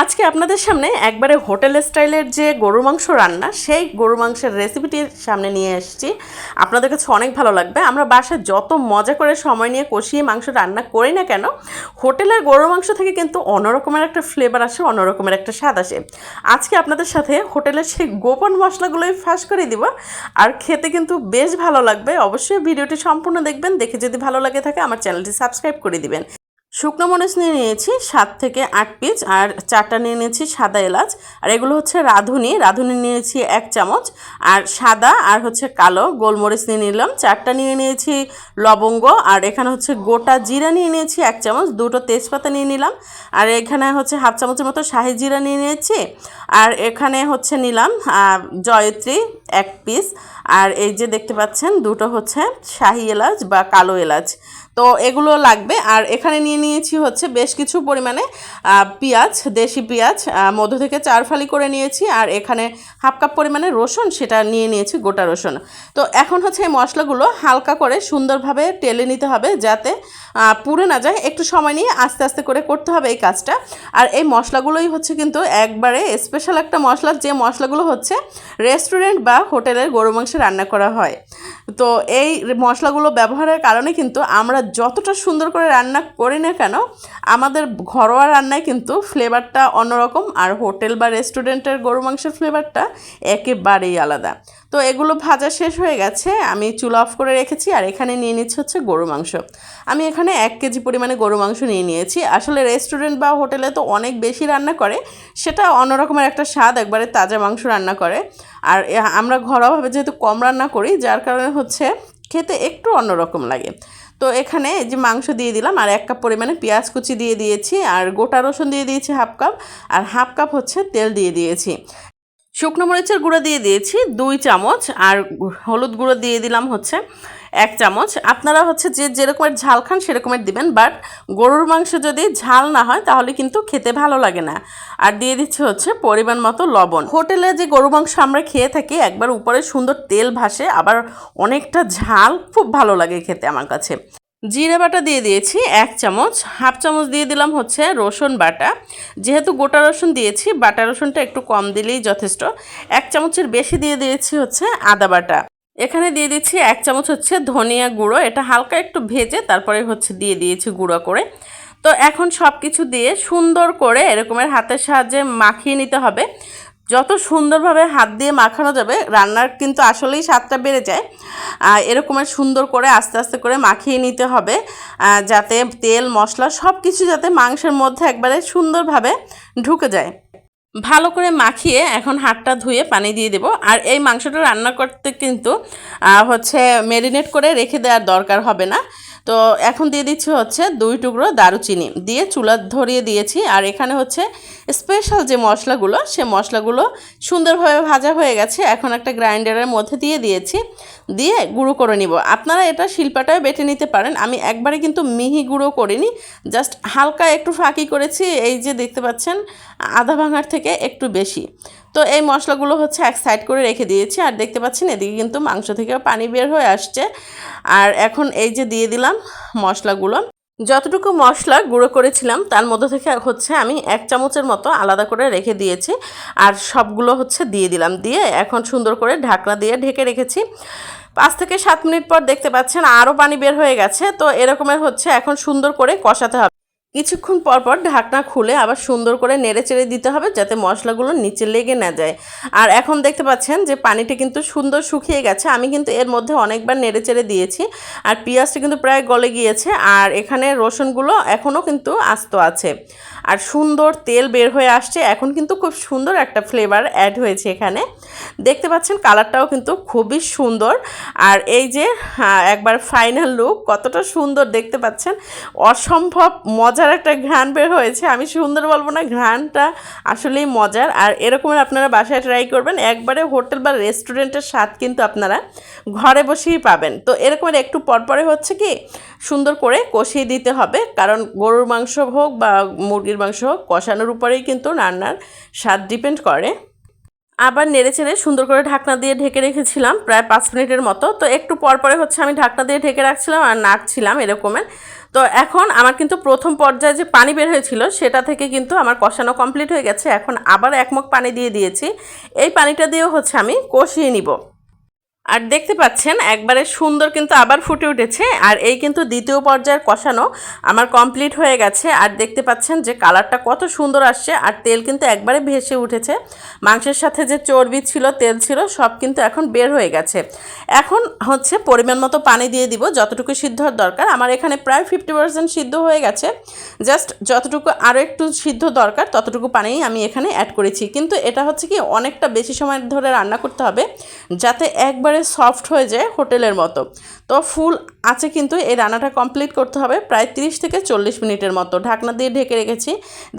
আজকে আপনাদের সামনে একবারে হোটেল স্টাইলের যে গরুর মাংস রান্না, সেই গরুর মাংসের রেসিপিটির সামনে নিয়ে এসেছি। আপনাদের কাছে অনেক ভালো লাগবে। আমরা বাসায় যত মজা করে সময় নিয়ে কষিয়ে মাংস রান্না করি না কেন, হোটেলের গরুর মাংস থেকে কিন্তু অন্যরকমের একটা ফ্লেভার আসে, অন্যরকমের একটা স্বাদ আসে। আজকে আপনাদের সাথে হোটেলের সেই গোপন মশলাগুলোই ফাঁস করে দিব, আর খেতে কিন্তু বেশ ভালো লাগবে। অবশ্যই ভিডিওটি সম্পূর্ণ দেখবেন, দেখে যদি ভালো লাগে থাকে, আমার চ্যানেলটি সাবস্ক্রাইব করে দিবেন। শুকনো মরিচ নিয়ে নিয়েছি সাত থেকে আট পিস আর চারটা নিয়ে নিয়েছি সাদা এলাচ। আর এগুলো হচ্ছে রাঁধুনি। রাঁধুনি নিয়েছি এক চামচ। আর সাদা আর হচ্ছে কালো গোলমরিচ নিয়ে নিলাম। চারটা নিয়ে নিয়েছি লবঙ্গ। আর এখানে হচ্ছে গোটা জিরা নিয়ে নিয়েছি এক চামচ। দুটো তেজপাতা নিয়ে নিলাম। আর এখানে হচ্ছে হাফ চামচের মতো শাহি জিরা নিয়ে নিয়েছি। আর এখানে হচ্ছে নিলাম জয়ত্রী এক পিস। আর এই যে দেখতে পাচ্ছেন, দুটো হচ্ছে শাহি এলাচ বা কালো এলাচ। তো এগুলো লাগবে। আর এখানে নিয়ে নিয়েছি হচ্ছে বেশ কিছু পরিমাণে পেঁয়াজ, দেশি পেঁয়াজ মধ্য থেকে চার ফালি করে নিয়েছি। আর এখানে হাফ কাপ পরিমাণে রসুন, সেটা নিয়ে নিয়েছি গোটা রসুন। তো এখন হচ্ছে এই মশলাগুলো হালকা করে সুন্দরভাবে টেলে নিতে হবে যাতে পুড়ে না যায়। একটু সময় নিয়ে আস্তে আস্তে করে করতে হবে এই কাজটা। আর এই মশলাগুলোই হচ্ছে কিন্তু একবারে স্পেশাল একটা মশলা, যে মশলাগুলো হচ্ছে রেস্টুরেন্ট বা হোটেলের গরু মাংস রান্না করা হয়। তো এই মশলাগুলো ব্যবহারের কারণে কিন্তু আমরা যতটা সুন্দর করে রান্না করি না কেন, আমাদের ঘরোয়া রান্নায় কিন্তু ফ্লেভারটা অন্যরকম আর হোটেল বা রেস্টুরেন্টের গরু মাংসের ফ্লেভারটা একেবারেই আলাদা। তো এগুলো ভাজা শেষ হয়ে গেছে, আমি চুলা অফ করে রেখেছি আর এখানে নিয়ে নিচ্ছি হচ্ছে গরু মাংস। আমি এখানে এক কেজি পরিমাণে গরু মাংস নিয়ে নিয়েছি। আসলে রেস্টুরেন্ট বা হোটেলে তো অনেক বেশি রান্না করে, সেটা অন্যরকমের একটা স্বাদ একবারে তাজা মাংস রান্না করে। আর আমরা ঘরোয়াভাবে যেহেতু কম রান্না করি, যার কারণে হচ্ছে খেতে একটু অন্যরকম লাগে। তো এখানে যে মাংস দিয়ে দিলাম, আর এক কাপ পরিমাণে পেঁয়াজ কুচি দিয়ে দিয়েছি, আর গোটা রসুন দিয়ে দিয়েছি হাফ কাপ, আর হাফ কাপ হচ্ছে তেল দিয়ে দিয়েছি। শুকনো মরিচের গুঁড়ো দিয়ে দিয়েছি দুই চামচ, আর হলুদ গুঁড়ো দিয়ে দিলাম হচ্ছে এক চামচ। আপনারা হচ্ছে যে যেরকমের ঝাল খান সেরকমের দিবেন বাট গরুর মাংস যদি ঝাল না হয় তাহলে কিন্তু খেতে ভালো লাগে না। আর দিয়ে দিচ্ছে হচ্ছে পরিমাণ মতো লবণ। হোটেলে যে গরু মাংস আমরা খেয়ে থাকি, একবার উপরে সুন্দর তেল ভাসে, আবার অনেকটা ঝাল খুব ভালো লাগে খেতে আমার কাছে। জিরে বাটা দিয়ে দিয়েছি এক চামচ, হাফ চামচ দিয়ে দিলাম হচ্ছে রসুন বাটা। যেহেতু গোটা রসুন দিয়েছি, বাটা রসুনটা একটু কম দিলেই যথেষ্ট। এক চামচের বেশি দিয়ে দিয়েছি হচ্ছে আদা বাটা। এখানে দিয়ে দিচ্ছি এক চামচ হচ্ছে ধনিয়া গুঁড়ো। এটা হালকা একটু ভেজে তারপরে হচ্ছে দিয়ে দিয়েছি গুঁড়ো করে। তো এখন সব কিছু দিয়ে সুন্দর করে এরকমের হাতের সাহায্যে মাখিয়ে নিতে হবে। যত সুন্দরভাবে হাত দিয়ে মাখানো যাবে, রান্নার কিন্তু আসলেই স্বাদটা বেড়ে যায়। এরকমের সুন্দর করে আস্তে আস্তে করে মাখিয়ে নিতে হবে যাতে তেল, মশলা সব কিছু যাতে মাংসের মধ্যে একবারে সুন্দরভাবে ঢুকে যায়। ভালো করে মাখিয়ে এখন হাতটা ধুয়ে পানি দিয়ে দেব। আর এই মাংসটা রান্না করতে কিন্তু হচ্ছে ম্যারিনেট করে রেখে দেওয়ার দরকার হবে না। তো এখন দিয়ে দিচ্ছি হচ্ছে দুই টুকরো দারুচিনি। দিয়ে চুলা ধরিয়ে দিয়েছি। আর এখানে হচ্ছে স্পেশাল যে মশলাগুলো, সে মশলাগুলো সুন্দরভাবে ভাজা হয়ে গেছে। এখন একটা গ্রাইন্ডারের মধ্যে দিয়ে দিয়েছি। দিয়ে গুঁড়ো করে নিব। আপনারা এটা শিল্পাটাও বেটে নিতে পারেন। আমি একবারে কিন্তু মিহি গুঁড়ো করিনি। জাস্ট হালকা একটু ফাঁকি করেছি। এই যে দেখতে পাচ্ছেন, আধা ভাঙার থেকে একটু বেশি। তো এই মশলাগুলো হচ্ছে এক সাইড করে রেখে দিয়েছি, আর দেখতে পাচ্ছেন এদিকে কিন্তু মাংস থেকেও পানি বের হয়ে আসছে। আর এখন এই যে দিয়ে দিলাম মশলাগুলো, যতটুকু মশলা গুঁড়ো করেছিলাম তার মধ্যে থেকে হচ্ছে আমি এক চামচের মতো আলাদা করে রেখে দিয়েছি, আর সবগুলো হচ্ছে দিয়ে দিলাম। দিয়ে এখন সুন্দর করে ঢাকনা দিয়ে ঢেকে রেখেছি। পাঁচ থেকে সাত মিনিট পর দেখতে পাচ্ছেন আরও পানি বের হয়ে গেছে, তো এরকমের হচ্ছে এখন সুন্দর করে কষাতে হবে। কিছুক্ষণ পর পর ঢাকনা খুলে আবার সুন্দর করে নেড়ে চেড়ে দিতে হবে যাতে মশলাগুলো নিচে লেগে না যায়। আর এখন দেখতে পাচ্ছেন যে পানিটা কিন্তু সুন্দর শুকিয়ে গেছে। আমি কিন্তু এর মধ্যে অনেকবার নেড়ে চেড়ে দিয়েছি আর পেঁয়াজটা কিন্তু প্রায় গলে গিয়েছে আর এখানে রসুনগুলো এখনও কিন্তু আস্ত আছে। আর সুন্দর তেল বের হয়ে আসছে। এখন কিন্তু খুব সুন্দর একটা ফ্লেভার অ্যাড হয়েছে এখানে। দেখতে পাচ্ছেন কালারটাও কিন্তু খুবই সুন্দর। আর এই যে হ্যাঁ, একবার ফাইনাল লুক কতটা সুন্দর দেখতে পাচ্ছেন। অসম্ভব মজার একটা ঘ্রাণ বের হয়েছে। আমি সুন্দর বলব না, ঘ্রাণটা আসলেই মজার। আর এরকমের আপনারা বাসায় ট্রাই করবেন। একবারে হোটেল বা রেস্টুরেন্টের স্বাদ কিন্তু আপনারা ঘরে বসেই পাবেন। তো এরকমের একটু পরপরে হচ্ছে কি, সুন্দর করে কষিয়ে দিতে হবে। কারণ গরুর মাংস হোক বা মুরগির মাংস হোক, কষানোর উপরেই কিন্তু রান্নার স্বাদ ডিপেন্ড করে। আবার নেড়ে চেড়ে সুন্দর করে ঢাকনা দিয়ে ঢেকে রেখেছিলাম, প্রায় পাঁচ মিনিটের মতো। তো একটু পর পরে হচ্ছে আমি ঢাকনা দিয়ে ঢেকে রাখছিলাম আর নাড়ছিলাম এরকমের তো এখন আমার কিন্তু প্রথম পর্যায়ে যে পানি বের হয়েছিল সেটা থেকে কিন্তু আমার কষানো কমপ্লিট হয়ে গেছে। এখন আবার এক মুখ পানি দিয়ে দিয়েছি। এই পানিটা দিয়েও হচ্ছে আমি কষিয়ে নিব। আর দেখতে পাচ্ছেন, একবারে সুন্দর কিন্তু আবার ফুটে উঠেছে। আর এই কিন্তু দ্বিতীয় পর্যায়ের কষানো আমার কমপ্লিট হয়ে গেছে। আর দেখতে পাচ্ছেন যে কালারটা কত সুন্দর আসছে। আর তেল কিন্তু একবারে ভেসে উঠেছে। মাংসের সাথে যে চর্বি ছিল, তেল ছিল, সব কিন্তু এখন বের হয়ে গেছে। এখন হচ্ছে পরিমাণ মতো পানি দিয়ে দিব, যতটুকু সিদ্ধ হওয়ার দরকার। আমার এখানে প্রায় ফিফটি পার্সেন্ট সিদ্ধ হয়ে গেছে। জাস্ট যতটুকু আরও একটু সিদ্ধ দরকার, ততটুকু পানি আমি এখানে অ্যাড করেছি। কিন্তু এটা হচ্ছে কি, অনেকটা বেশি সময় ধরে রান্না করতে হবে, যাতে একবারে সফট হয়ে যায় হোটেলের মতো। তো ফুল আছে কিন্তু, এই রান্নাটা কমপ্লিট করতে হবে প্রায় 30 থেকে চল্লিশ মিনিটের মতো। ঢাকনা দিয়ে ঢেকে রেখেছি।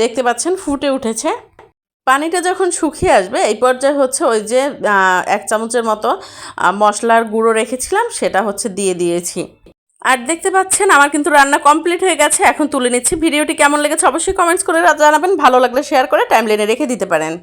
দেখতে পাচ্ছেন ফুটে উঠেছে। পানিটা যখন শুকিয়ে আসবে, এই পর্যায়ে হচ্ছে ওই যে এক চামচের মতো মশলার গুঁড়ো রেখেছিলাম, সেটা হচ্ছে দিয়ে দিয়েছি। আর দেখতে পাচ্ছেন, আমার কিন্তু রান্না কমপ্লিট হয়ে গেছে। এখন তুলে নিচ্ছি। ভিডিওটি কেমন লেগেছে অবশ্যই কমেন্টস করে জানাবেন। ভালো লাগলে শেয়ার করে টাইম রেখে দিতে পারেন।